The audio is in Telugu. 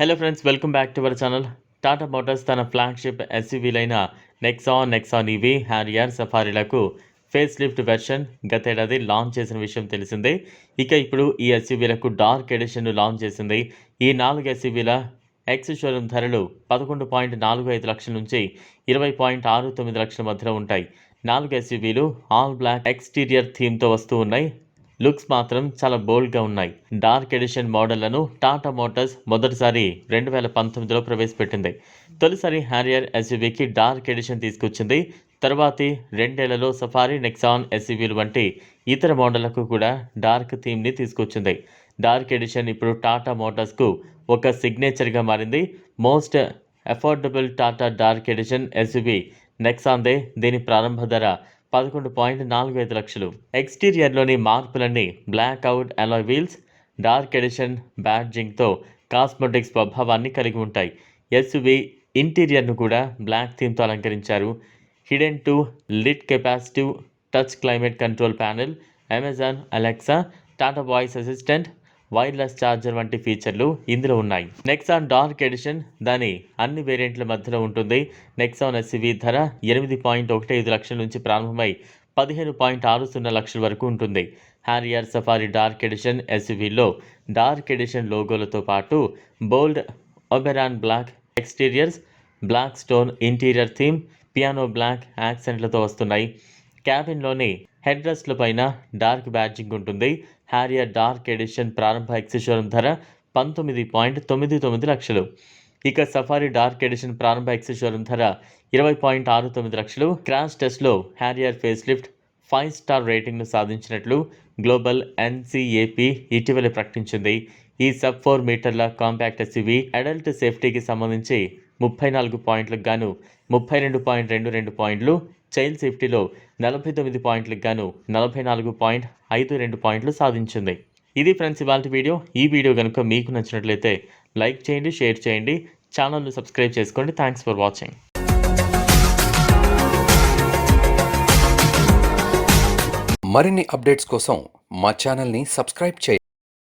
Hello friends welcome back to our channel Tata Motors తన ఫ్లాగ్షిప్ ఎస్యూవీలైన నెక్సాన్ నెక్సాన్ ఈవీ హ్యారియర్ సఫారీలకు ఫేస్ లిఫ్ట్ వెర్షన్ గతేడాది లాంచ్ చేసిన విషయం తెలిసిందే. ఇక ఇప్పుడు ఈ ఎస్యూవీలకు డార్క్ ఎడిషన్ను లాంచ్ చేసింది. ఈ నాలుగు ఎస్యూవీల ఎక్స్ షోరూమ్ ధరలు పదకొండు పాయింట్ నాలుగు ఐదు లక్షల నుంచి ఇరవై పాయింట్ ఆరు తొమ్మిది లక్షల మధ్యలో ఉంటాయి. నాలుగు ఎస్యూవీలు ఆల్ బ్లాక్ ఎక్స్టీరియర్ థీమ్తో వస్తూ ఉన్నాయి. లుక్స్ మాత్రం చాలా బోల్డ్గా ఉన్నాయి. డార్క్ ఎడిషన్ మోడళ్ళను టాటా మోటార్స్ మొదటిసారి రెండు వేల పంతొమ్మిదిలో ప్రవేశపెట్టింది. తొలిసారి హ్యారియర్ ఎస్యూవీకి డార్క్ ఎడిషన్ తీసుకొచ్చింది. తర్వాతి రెండేళ్ళలో సఫారీ నెక్సాన్ ఎస్యూవీలు వంటి ఇతర మోడళ్ళకు కూడా డార్క్ థీమ్ని తీసుకొచ్చింది. డార్క్ ఎడిషన్ ఇప్పుడు టాటా మోటార్స్కు ఒక సిగ్నేచర్గా మారింది. Most affordable Tata dark edition SUV నెక్సాన్దే దీని ప్రారంభ ధర. పదకొండు పాయింట్ నాలుగు ఐదు లక్షలు. ఎక్స్టీరియర్లోని మార్పులన్నీ black out alloy wheels dark edition బ్యాడ్జింగ్తో cosmetics ప్రభావాన్ని కలిగి ఉంటాయి. ఎస్వి ఇంటీరియర్ను కూడా బ్లాక్ థీమ్తో అలంకరించారు. Hidden to lit capacitive touch climate control panel Amazon Alexa Tata voice assistant wireless charger వంటి ఫీచర్లు ఇందులో ఉన్నాయి. నెక్సాన్ డార్క్ ఎడిషన్ దాని అన్ని వేరియంట్ల మధ్యలో ఉంటుంది. నెక్సాన్ ఎస్వి ధర ఎనిమిది పాయింట్ ఒకటి ఐదు లక్షల నుంచి ప్రారంభమై పదిహేను పాయింట్ ఆరు సున్నా లక్షల వరకు ఉంటుంది. హ్యారియర్ సఫారీ డార్క్ ఎడిషన్ ఎస్యూవీలో డార్క్ ఎడిషన్ లోగోలతో పాటు bold Oberon black exteriors black stone interior theme piano black యాక్సెంట్లతో వస్తున్నాయి. క్యాబిన్లోని హెడ్ రెస్ట్ల పైన డార్క్ బ్యాడ్జింగ్ ఉంటుంది. హ్యారియర్ డార్క్ ఎడిషన్ ప్రారంభ ఎక్సెషోరం ధర పంతొమ్మిది పాయింట్ తొమ్మిది తొమ్మిది లక్షలు. ఇక సఫారీ డార్క్ ఎడిషన్ ప్రారంభ ఎక్సెషోరం ధర ఇరవై పాయింట్ ఆరు తొమ్మిది లక్షలు. క్రాష్ టెస్ట్లో Harrier face lift five star రేటింగ్ను సాధించినట్లు గ్లోబల్ ఎన్సీఏపీ ఇటీవల ప్రకటించింది. ఈ సబ్ ఫోర్ మీటర్ల కాంపాక్ట్ ఎస్యూవీ అడల్ట్ సేఫ్టీకి సంబంధించి ముప్పై నాలుగు పాయింట్లకు గాను ముప్పై రెండు పాయింట్ రెండు రెండు పాయింట్లు చైల్డ్ సేఫ్టీలో నలభై తొమ్మిది పాయింట్లకు గాను నలభై నాలుగు పాయింట్ ఐదు రెండు పాయింట్లు సాధించింది. ఇది ఫ్రెండ్స్ ఇవాళ వీడియో. ఈ వీడియో కనుక మీకు నచ్చినట్లయితే లైక్ చేయండి షేర్ చేయండి. ఛానల్ను సబ్స్క్రైబ్ చేసుకోండి. Thanks for watching. మరిన్ని అప్డేట్స్ కోసం మా ఛానల్ని సబ్స్క్రైబ్ చేయండి.